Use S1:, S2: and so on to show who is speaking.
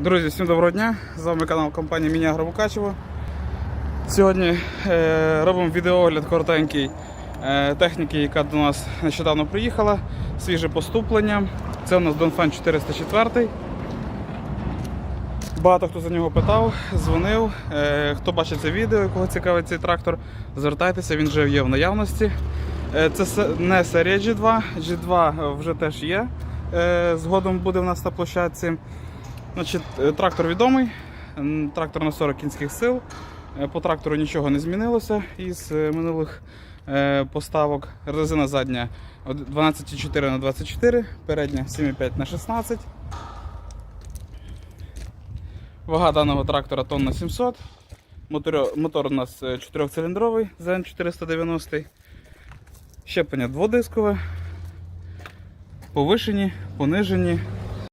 S1: Друзі, всім доброго дня! З вами канал компанії Міні Агромукачево. Сьогодні е, робимо відеоогляд коротенький е, техніки, яка до нас нещодавно приїхала. Свіже поступлення. Це у нас Донфен 404. Багато хто за нього питав, дзвонив. Е, хто бачить це відео, кого цікавить цей трактор, звертайтеся, він вже є в наявності. Е, це не серія G2, G2 вже теж є. Е, згодом буде в нас на площадці. Значить, е, трактор відомий, трактор на 40 кінських сил. Е, По трактору нічого не змінилося із е, минулих поставок. Резина задня 12,4 на 24, передня 7,5 на 16. Вага даного трактора тонна 700. Мотор, мотор у нас 4-циліндровий ZN 490. Щеплення дводискове. Повишені, понижені,